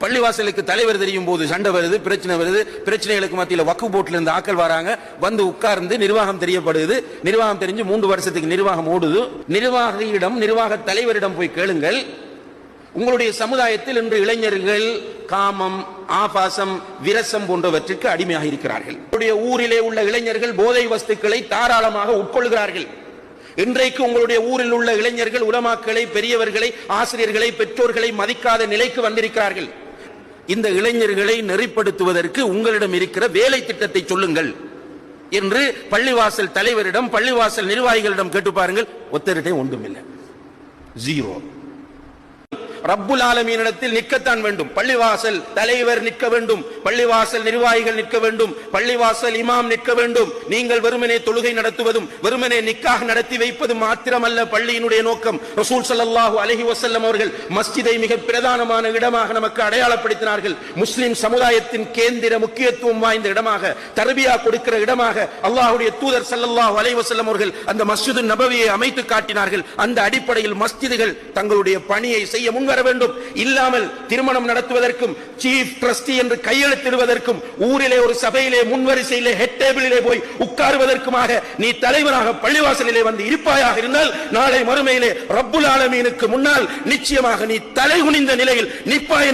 பள்ளிவாசலுக்கு தலைவர் தெரியும் போது சண்டை வருது பிரச்சனை வருது. பிரச்சனைகளுக்கு மத்தியில் வக்கு போட்டில் இருந்து ஆக்கள் வராங்க. வந்து உட்கார்ந்து நிர்வாகம் தெரியப்படுது. நிர்வாகம் தெரிஞ்சு மூன்று வருஷத்துக்கு நிர்வாகம் ஓடுது. நிர்வாகியிடம் நிர்வாக தலைவரிடம் போய் கேளுங்கள். உங்களுடைய சமுதாயத்தில் இன்று இளைஞர்கள் காமம் ஆபாசம் விரசம் போன்றவற்றிற்கு அடிமையாக இருக்கிறார்கள். உங்களுடைய ஊரிலே உள்ள இளைஞர்கள் போதை வஸ்துக்களை தாராளமாக உட்கொள்கிறார்கள். இன்றைக்கு உங்களுடைய ஊரில் உள்ள இளைஞர்கள் உலமாக்களை பெரியவர்களை ஆசிரியர்களை பெற்றோர்களை மதிக்காத நிலைக்கு வந்திருக்கிறார்கள். இந்த இளைஞர்களை நெறிப்படுத்துவதற்கு உங்களிடம் இருக்கிற வேலை திட்டத்தை சொல்லுங்கள் என்று பள்ளிவாசல் தலைவரிடம் பள்ளிவாசல் நிர்வாகிகளிடம் கேட்டு பாருங்கள். ஒத்தரிட்டே ஒன்றுமில்லை. ஜீரோ ரப்புல் ஆலமீனிடத்தில் நிற்கத்தான் வேண்டும். பள்ளிவாசல் தலைவர் நிற்க வேண்டும். பள்ளிவாசல் நிர்வாகிகள் நிற்க வேண்டும். பள்ளிவாசல் இமாம் நிற்க வேண்டும். நீங்கள் வெறுமனே தொழுகை நடத்துவதும் வெறுமனே நிக்காக நடத்தி வைப்பதும் மாத்திரமல்ல பள்ளியினுடைய நோக்கம். ரசூல் சல்லாஹூ அலஹி வசல்லம் அவர்கள் மஸ்ஜிதை மிக பிரதானமான இடமாக நமக்கு அடையாளப்படுத்தினார்கள். முஸ்லிம் சமுதாயத்தின் கேந்திர முக்கியத்துவம் வாய்ந்த இடமாக தர்பியா கொடுக்கிற இடமாக அல்லாஹுடைய தூதர் சல்லாஹூ அலஹி வசல்லம் அவர்கள் அந்த மஸ்ஜிது நபவியை அமைத்து காட்டினார்கள். அந்த அடிப்படையில் மஸ்ஜிதுகள் தங்களுடைய பணியை செய்ய முன்வர வேண்டும். இல்லாமல் திருமணம் நடத்துவதற்கும் சீஃப் ட்ரஸ்டி என்று கையெழுத்திடுவதற்கும் ஊரிலே ஒரு சபையிலே முன்வரிசையிலே ஹெட் டேபிளிலே போய் உட்காருவதற்குமாக நீ தலைவராக பள்ளிவாசலிலே வந்து இருப்பாயாக இருந்தால் நாளை மறுமையிலே ரப்புல் ஆலமீனுக்கு முன்னால் நிச்சயமாக நீ தலை குனிந்த நிலையில் நிப்பாய்